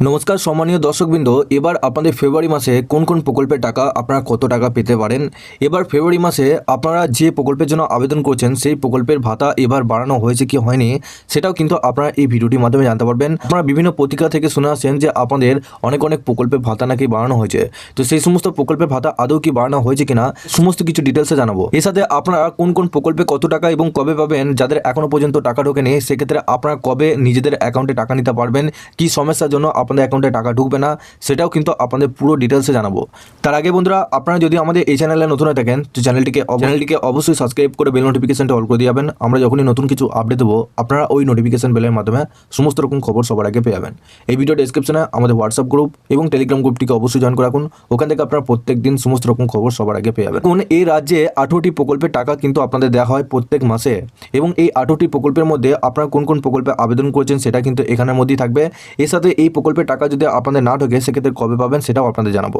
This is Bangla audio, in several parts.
নমস্কার, সম্মানীয় দর্শকবৃন্দ, এবার আপনাদের ফেব্রুয়ারি মাসে কোন কোন প্রকল্পের টাকা আপনারা কত টাকা পেতে পারেন? এবার ফেব্রুয়ারি মাসে আপনারা যে প্রকল্পের জন্য আবেদন করছেন, সেই প্রকল্পের ভাতা এবার বাড়ানো হয়েছে কি হয়নি, সেটাও কিন্তু আপনারা এই ভিডিওটির মাধ্যমে জানতে পারবেন। আপনারা বিভিন্ন পত্রিকা থেকে শুনে আসছেন যে আপনাদের অনেক অনেক প্রকল্পের ভাতা নাকি বাড়ানো হয়েছে। তো সেই সমস্ত প্রকল্পের ভাতা আদৌ কি বাড়ানো হয়েছে কিনা, সমস্ত কিছু ডিটেলসে জানাব। এর সাথে আপনারা কোন কোন প্রকল্পে কত টাকা এবং কবে পাবেন, যাদের এখনও পর্যন্ত টাকা ঢোকেনি, সেক্ষেত্রে আপনারা কবে নিজেদের অ্যাকাউন্টে টাকা নিতে পারবেন, কি সমস্যার জন্য আপনাদের অ্যাকাউন্টে টাকা ঢুকবে না, সেটাও কিন্তু আপনাদের পুরো ডিটেলসে জানাব। তার আগে বন্ধুরা, আপনারা যদি আমাদের এই চ্যানেলে নতুন হয়ে থাকেন, তো চ্যানেলটিকে চ্যানেলটিকে অবশ্যই সাবস্ক্রাইব করে বেল নোটিফিকেশনটা অল করে দিয়ে যাবেন। আমরা যখনই নতুন কিছু আপডেট দেবো, আপনারা ওই নোটিফিকেশন বেলের মাধ্যমে সমস্ত রকম খবর সবার আগে পেয়ে যাবেন। এই ভিডিও ডেসক্রিপশনে আমাদের হোয়াটসঅ্যাপ গ্রুপ এবং টেলিগ্রাম গ্রুপটিকে অবশ্যই জয়েন করে রাখুন। ওখান থেকে আপনারা প্রত্যেক দিন সমস্ত রকম খবর সবার আগে পেয়ে যাবেন। এখন এই রাজ্যে আঠেরোটি প্রকল্পের টাকা কিন্তু আপনাদের দেওয়া হয় প্রত্যেক মাসে। এবং এই আঠেরোটি প্রকল্পের মধ্যে আপনারা কোন কোন প্রকল্পে আবেদন করছেন সেটা কিন্তু এখানের মধ্যেই থাকবে। এর সাথে এই প্রকল্পের টাকা যদি আপনাদের না ঢোকে, সেক্ষেত্রে কবে পাবেন সেটাও আপনাদের জানাব।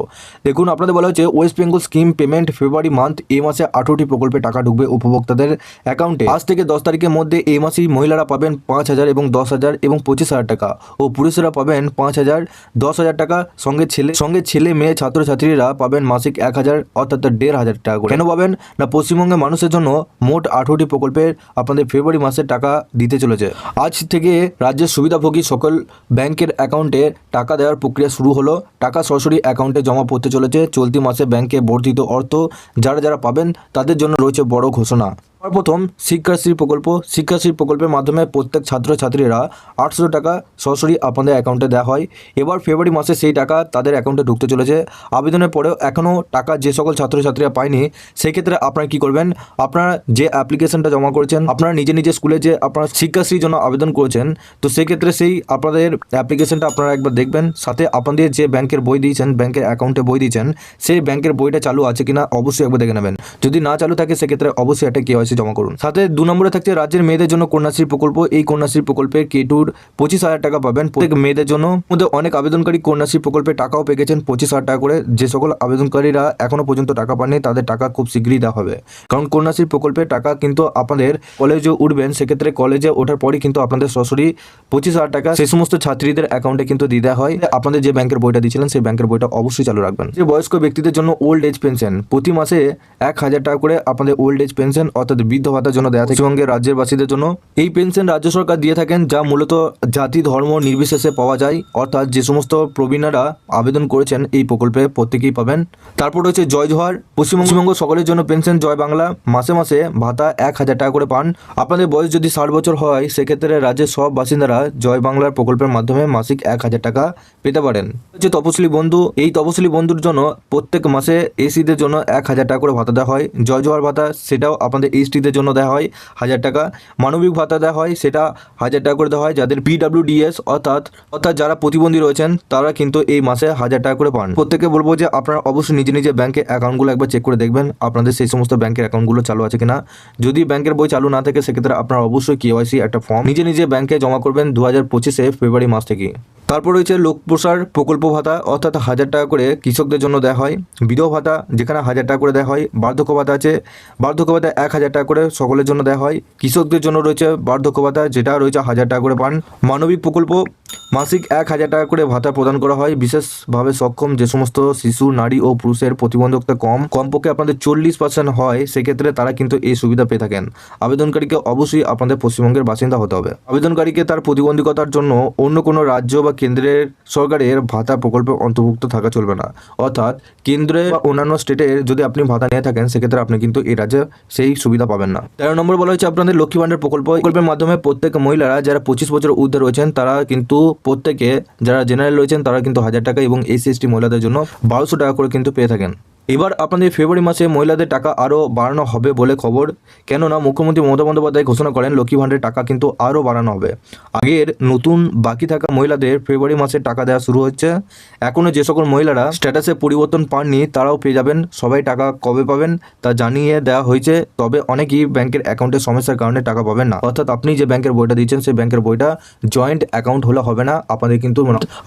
দেখুন, আপনাদের বলা হচ্ছে West Bengal scheme payment February month এই মাসে আঠেরোটি প্রকল্পে টাকা ঢুকবে উপভোক্তাদের অ্যাকাউন্টে আজ থেকে দশ তারিখের মধ্যে এই মাসেই মহিলারা পাবেন পাঁচ হাজার এবং দশ হাজার এবং পঁচিশ হাজার টাকা। ও পুরুষেরা পাবেন পাঁচ হাজার, দশ হাজার টাকা। সঙ্গে ছেলে সঙ্গে ছেলে, মেয়ে, ছাত্রছাত্রীরা পাবেন মাসিক এক হাজার, অর্থাৎ দেড় হাজার টাকা করে। কেন পাবেন? না, পশ্চিমবঙ্গের মানুষের জন্য মোট আঠেরোটি প্রকল্পের আপনাদের ফেব্রুয়ারি মাসে টাকা দিতে চলেছে। আজ থেকে রাজ্যের সুবিধাভোগী সকল ব্যাংকের অ্যাকাউন্টে টাকা দেওয়ার প্রক্রিয়া শুরু হলো। টাকা সরাসরি অ্যাকাউন্টে জমা পড়তে চলেছে। চলতি মাসে ব্যাংকে বর্ধিত অর্থ যারা যারা পাবেন, তাদের জন্য রয়েছে বড় ঘোষণা। প্রথম শিক্ষাশ্রী প্রকল্প, শিক্ষাশ্রী প্রকল্পের মাধ্যমে প্রত্যেক ছাত্রছাত্রীরা আটশো টাকা সরাসরি আপনাদের অ্যাকাউন্টে দেওয়া হয়। এবার ফেব্রুয়ারি মাসে সেই টাকা তাদের অ্যাকাউন্টে ঢুকতে চলেছে। আবেদনের পরেও এখনও টাকা যে সকল ছাত্রছাত্রীরা পায়নি সেই ক্ষেত্রে আপনারা কি করবেন? আপনারা যে অ্যাপ্লিকেশনটা জমা করেছেন, আপনারা নিজে নিজে স্কুলে যে আপনারা শিক্ষাশ্রীর জন্য আবেদন করেছেন, তো সেই ক্ষেত্রে সেই আপনাদের অ্যাপ্লিকেশনটা আপনারা একবার দেখবেন। সাথে আপনাদের যে ব্যাংকের বই দিয়েছেন, ব্যাংকের অ্যাকাউন্টে বই দিয়েছেন, সেই ব্যাংকের বইটা চালু আছে কিনা অবশ্যই একবার দেখে নেবেন। যদি না চালু থাকে, সেক্ষেত্রে অবশ্যই একটা কেওয়াইসি জমা করুন। সাথে দু নম্বরে থাকছে রাজ্যের মেয়েদের জন্য কন্যাশ্রী প্রকল্প। এই কন্যাশ্রী প্রকল্পের কেটুর পঁচিশ হাজার টাকা পাবেন। প্রত্যেক মেয়েদের জন্য মধ্যে অনেক আবেদনকারী কন্যাশ্রী প্রকল্পে টাকাও পেয়ে গেছেন পঁচিশ হাজার টাকা করে। যে সকল আবেদনকারীরা এখনও পর্যন্ত টাকা পাননি, তাদের টাকা খুব শীঘ্রই দেওয়া হবে। কারণ কন্যাশ্রী প্রকল্পে টাকা কিন্তু আপনাদের কলেজে উঠবেন, সেক্ষেত্রে কলেজে ওঠার পরই কিন্তু আপনাদের সরাসরি পঁচিশ হাজার টাকা সেই সমস্ত ছাত্রীদের অ্যাকাউন্টে কিন্তু দিয়ে দেওয়া হয়। আপনাদের যে ব্যাংকের বইটা দিয়েছিলেন, সেই ব্যাংকের বইটা অবশ্যই চালু রাখবেন। যে বয়স্ক ব্যক্তিদের জন্য ওল্ড এজ পেনশন প্রতি মাসে এক হাজার টাকা করে আপনাদের ওল্ড এজ পেনশন অর্থাৎ বৃদ্ধ ভাতার জন্য দেওয়া থাকে। সঙ্গে রাজ্যের বাসীদের জন্য এই পেনশন রাজ্য সরকার দিয়ে থাকেন, যা মূলত জাতি ধর্ম নির্বিশেষে পাওয়া যায়। অর্থাৎ যে সমস্ত প্রবীণরা আবেদন করেছেন এই প্রকল্পে প্রত্যেকেই পাবেন। তারপর রয়েছে জয় জোহার পশ্চিমবঙ্গ সকলের জন্য পেনশন জয় বাংলা। মাসে মাসে ভাতা এক হাজার টাকা করে পান। আপনাদের বয়স যদি ষাট বছর হয়, সেক্ষেত্রে রাজ্যের সব বাসিন্দারা জয় বাংলার প্রকল্পের মাধ্যমে মাসিক এক হাজার টাকা পেতে পারেন। যে তপশিলি বন্ধু, এই তপশিলি বন্ধুর জন্য প্রত্যেক মাসে এসিদের জন্য এক হাজার টাকা করে ভাতা দেওয়া হয়। জয় জোহার ভাতা, সেটাও আপনাদের এসটিদের জন্য দেওয়া হয় হাজার টাকা। মানবিক ভাতা দেওয়া হয়, সেটা হাজার টাকা করে দেওয়া হয়, যাদের পিডাব্লিউডিএস অর্থাৎ অর্থাৎ যারা প্রতিবন্ধী রয়েছেন, তারা কিন্তু এই মাসে হাজার টাকা করে পান। প্রত্যেকে বলব যে আপনারা অবশ্যই নিজে নিজে ব্যাংকে অ্যাকাউন্টগুলো একবার চেক করে দেখবেন, আপনাদের সেই সমস্ত ব্যাংকের অ্যাকাউন্টগুলো চালু আছে কিনা। যদি ব্যাংকের বই চালু না থাকে, সেক্ষেত্রে আপনারা অবশ্যই কেওয়াইসি একটা ফর্ম নিজে নিজে ব্যাংকে জমা করবেন দু হাজার পঁচিশে ফেব্রুয়ারি মাস থেকে। তারপর রয়েছে লোক প্রসার প্রকল্প ভাতা, অর্থাৎ হাজার টাকা করে কৃষকদের জন্য দেওয়া হয়। বিধবা ভাতা, যেখানে হাজার টাকা করে দেওয়া হয়। বার্ধক্য ভাতা আছে। বার্ধক্য ভাতা এক হাজার টাকা করে সকলের জন্য দেওয়া হয়। কৃষকদের জন্য রয়েছে বার্ধক্য ভাতা, যেটা রয়েছে হাজার টাকা করে পান। মানবিক প্রকল্প, মাসিক এক হাজার টাকা করে ভাতা প্রদান করা হয়। বিশেষভাবে সক্ষম যে সমস্ত শিশু, নারী ও পুরুষের প্রতিবন্ধকতা কম, কমপক্ষে আপনাদের চল্লিশ পার্সেন্ট হয়, সেক্ষেত্রে তারা কিন্তু এই সুবিধা পেয়ে থাকেন। আবেদনকারীকে অবশ্যই আপনাদের পশ্চিমবঙ্গের বাসিন্দা হতে হবে। আবেদনকারীকে তার প্রতিবন্ধকতার জন্য অন্য কোনো রাজ্য বা কেন্দ্রের সরকারের ভাতা প্রকল্পে অন্তর্ভুক্ত থাকা চলবে না। অর্থাৎ কেন্দ্রে অন্যান্য স্টেটের যদি আপনি ভাতা নিয়ে থাকেন, সেক্ষেত্রে আপনি কিন্তু এই রাজ্যে সেই সুবিধা পাবেন না। তেরো নম্বর বলা হয়েছে আপনাদের লক্ষ্মী ভাণ্ডার প্রকল্প, প্রকল্পের মাধ্যমে প্রত্যেক মহিলারা যারা পঁচিশ বছর ঊর্ধ্বে রয়েছেন, তারা কিন্তু প্রত্যেকে যারা জেনারেল রয়েছেন, তারা কিন্তু হাজার টাকা এবং এসসি, এসটি মহিলাদের জন্য বারোশো টাকা করে কিন্তু পেয়ে থাকেন। এবার আপনাদের ফেব্রুয়ারি মাসে মহিলাদের টাকা আরও বাড়ানো হবে বলে খবর। কেননা মুখ্যমন্ত্রী মমতা বন্দ্যোপাধ্যায় ঘোষণা করেন, লক্ষ্মী ভাণ্ডারের টাকা কিন্তু আরও বাড়ানো হবে। আগের নতুন বাকি থাকা মহিলাদের ফেব্রুয়ারি মাসে টাকা দেওয়া শুরু হচ্ছে এখনও যে সকল মহিলারা স্ট্যাটাসে পরিবর্তন পাননি, তারাও পেয়ে যাবেন। সবাই টাকা কবে পাবেন তা জানিয়ে দেওয়া হয়েছে। তবে অনেকেই ব্যাংকের অ্যাকাউন্টের সমস্যার কারণে টাকা পাবেন না। অর্থাৎ আপনি যে ব্যাংকের বইটা দিচ্ছেন সেই ব্যাংকের বইটা জয়েন্ট অ্যাকাউন্ট হলে হবে না। আপনাদের কিন্তু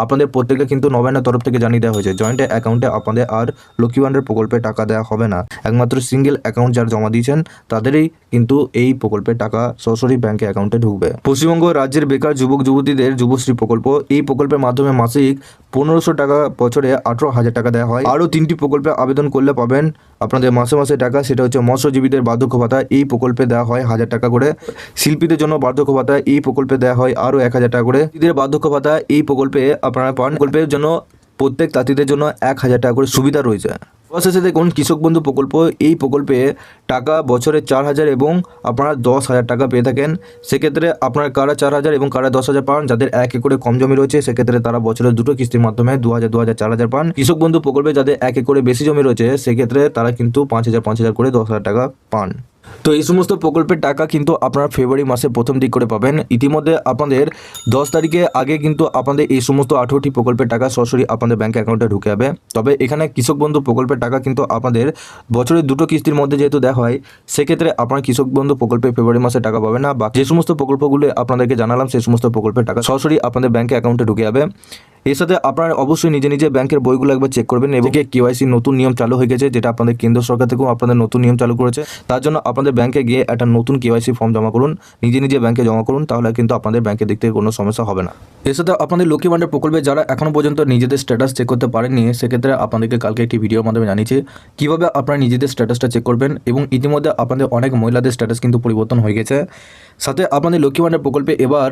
আপনাদের প্রত্যেকে কিন্তু নবান্নের তরফ থেকে জানিয়ে দেওয়া হয়েছে। জয়েন্ট অ্যাকাউন্টে আপনাদের আর লক্ষ্মী ভাণ্ডার প্রকল্পে টাকা দেওয়া হবে না। একমাত্র সিঙ্গেল অ্যাকাউন্ট যারা জমা দিয়েছেন, তাদেরই কিন্তু এই প্রকল্পের টাকা সরাসরি ব্যাংকে অ্যাকাউন্টে ঢুকবে। পশ্চিমবঙ্গ রাজ্যের বেকার যুবক, যুবতীদের যুবশ্রী প্রকল্প, এই প্রকল্পের মাধ্যমে মাসিক পনেরোশো টাকা বছরে আঠেরো হাজার টাকা দেওয়া হয়। আরও তিনটি প্রকল্পে আবেদন করলে পাবেন আপনাদের মাসে মাসে টাকা, সেটা হচ্ছে মৎস্যজীবীদের বার্ধক্য ভাতা, এই প্রকল্পে দেওয়া হয় হাজার টাকা করে। শিল্পীদের জন্য বার্ধক্য ভাতা, এই প্রকল্পে দেওয়া হয় আরও এক হাজার টাকা করে। এদের বার্ধক্য ভাতা, এই প্রকল্পে আপনারা পান। প্রকল্পের জন্য প্রত্যেক তাঁতিদের জন্য এক হাজার টাকা করে সুবিধা রয়েছে। অবশেষে দেখুন, কৃষক বন্ধু প্রকল্প, এই প্রকল্পে টাকা বছরে চার হাজার এবং আপনারা দশ হাজার টাকা পেয়ে থাকেন। সেক্ষেত্রে আপনারা কারা চার হাজার এবং কারা দশ হাজার পান, যাদের এক একরে কম জমি রয়েছে, সেক্ষেত্রে তারা বছরে দুটো কিস্তির মাধ্যমে দু হাজার দু হাজার, চার হাজার পান। কৃষক বন্ধু প্রকল্পে যাদের এক একরে বেশি জমি রয়েছে, সেক্ষেত্রে তারা কিন্তু পাঁচ হাজার পাঁচ হাজার করে দশ হাজার টাকা পান। তো এই সমস্ত প্রকল্পের টাকা কিন্তু আপনারা ফেব্রুয়ারি মাসে প্রথম দিক করে পাবেন। ইতিমধ্যে আপনাদের দশ তারিখে আগে কিন্তু আপনাদের এই সমস্ত আঠেরোটি প্রকল্পের টাকা সরাসরি আপনাদের ব্যাঙ্ক অ্যাকাউন্টে ঢুকে যাবে। তবে এখানে কৃষক বন্ধু প্রকল্পের টাকা কিন্তু আপনাদের বছরের দুটো কিস্তির মধ্যে যেহেতু দেওয়া হয়, সেক্ষেত্রে আপনার কৃষক বন্ধু প্রকল্পে ফেব্রুয়ারি মাসে টাকা পাবেন না। বা যে সমস্ত প্রকল্পগুলো আপনাদেরকে জানালাম, সেই সমস্ত প্রকল্পের টাকা সরাসরি আপনাদের ব্যাঙ্ক অ্যাকাউন্টে ঢুকে যাবে। এর সাথে আপনারা অবশ্যই নিজে নিজে ব্যাংকের বইগুলো একবার চেক করবেন এবং কেওয়াইসি নতুন নিয়ম চালু হয়ে গেছে, যেটা আপনাদের কেন্দ্র সরকার থেকেও আপনাদের নতুন নিয়ম চালু করেছে, তার জন্য আপনাদের ব্যাংকে গিয়ে একটা নতুন কেওয়াইসি ফর্ম জমা করুন, নিজে নিজে ব্যাংকে জমা করুন, তাহলে কিন্তু আপনাদের ব্যাংকের দিক থেকে কোনো সমস্যা হবে না। সাথে আপনাদের লক্ষ্মী ভাণ্ডার প্রকল্পে যারা এখনও পর্যন্ত নিজেদের স্ট্যাটাস চেক করতে পারেননি, সেক্ষেত্রে আপনাদেরকে কালকে একটি ভিডিওর মাধ্যমে জানিয়েছি কীভাবে আপনারা নিজেদের স্ট্যাটাসটা চেক করবেন এবং ইতিমধ্যে আপনাদের অনেক মহিলাদের স্ট্যাটাস কিন্তু পরিবর্তন হয়ে গেছে। সাথে আপনাদের লক্ষ্মী ভাণ্ডার প্রকল্পে এবার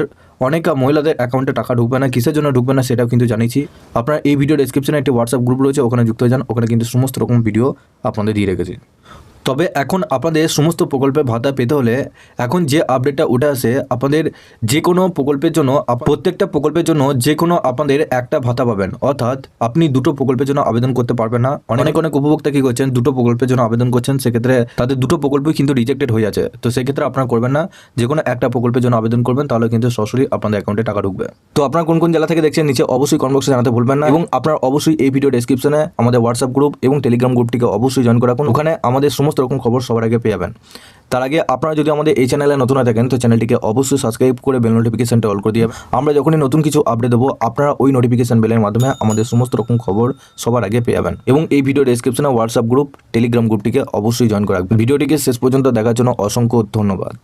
অনেক মহিলাদের অ্যাকাউন্টে টাকা ঢুকবে না, কিসের জন্য ঢুকবে না সেটাও কিন্তু জানিয়েছি। আপনার এই ভিডিও ডেসক্রিপশনে একটি হোয়াটসঅ্যাপ গ্রুপ রয়েছে, ওখানে যুক্ত হয়ে যান, ওখানে কিন্তু সমস্ত রকম ভিডিও আপনাদের দিয়ে রেখেছি। তবে এখন আপনাদের সমস্ত প্রকল্পের ভাতা পেতে হলে এখন যে আপডেটটা উঠে আসে আপনাদের যে কোনো প্রকল্পের জন্য প্রত্যেকটা প্রকল্পের জন্য যে কোনো আপনাদের একটা ভাতা পাবেন। অর্থাৎ আপনি দুটো প্রকল্পের জন্য আবেদন করতে পারবেন না। অনেক অনেক উপভোক্তা কি করছেন দুটো প্রকল্পের জন্য আবেদন করছেন সেক্ষেত্রে তাদের দুটো প্রকল্পই কিন্তু রিজেক্টেড হয়ে যাচ্ছে। তো সেক্ষেত্রে আপনারা করবেন না। যে কোনো একটা প্রকল্পের জন্য আবেদন করবেন তাহলে কিন্তু সরাসরি আপনাদের অ্যাকাউন্টে টাকা ঢুকবে। তো আপনারা কোন কোন জেলা থেকে দেখছেন নিচে অবশ্যই কমেন্ট বক্সে জানাতে ভুলবেন না। এবং আপনারা অবশ্যই এই ভিডিও ডেসক্রিপশনে আমাদের হোয়াটসঅ্যাপ গ্রুপ এবং টেলিগ্রাম গ্রুপটিকে অবশ্যই জয়েন করে রাখুন। ওখানে আমাদের সমস্ত রকম খবর সবার আগে পেয়ে যাবেন। তার আগে আপনারা যদি আমাদের এই চ্যানেলে নতুন হয়ে থাকেন, তো চ্যানেলটিকে অবশ্যই সাবস্ক্রাইব করে বেল নোটিফিকেশনটা অল করে দিয়ে আমরা যখনই নতুন কিছু আপডেট দেবো, আপনারা ওই নোটিফিকেশন বেলের মাধ্যমে আমাদের সমস্ত রকম খবর সবার আগে পেয়ে যাবেন। এবং এই ভিডিও ডিসক্রিপশনে হোয়াটসঅ্যাপ গ্রুপ টেলিগ্রাম গ্রুপটিকে অবশ্যই জয়েন করে রাখবেন। ভিডিওটিকে শেষ পর্যন্ত দেখার জন্য অসংখ্য ধন্যবাদ।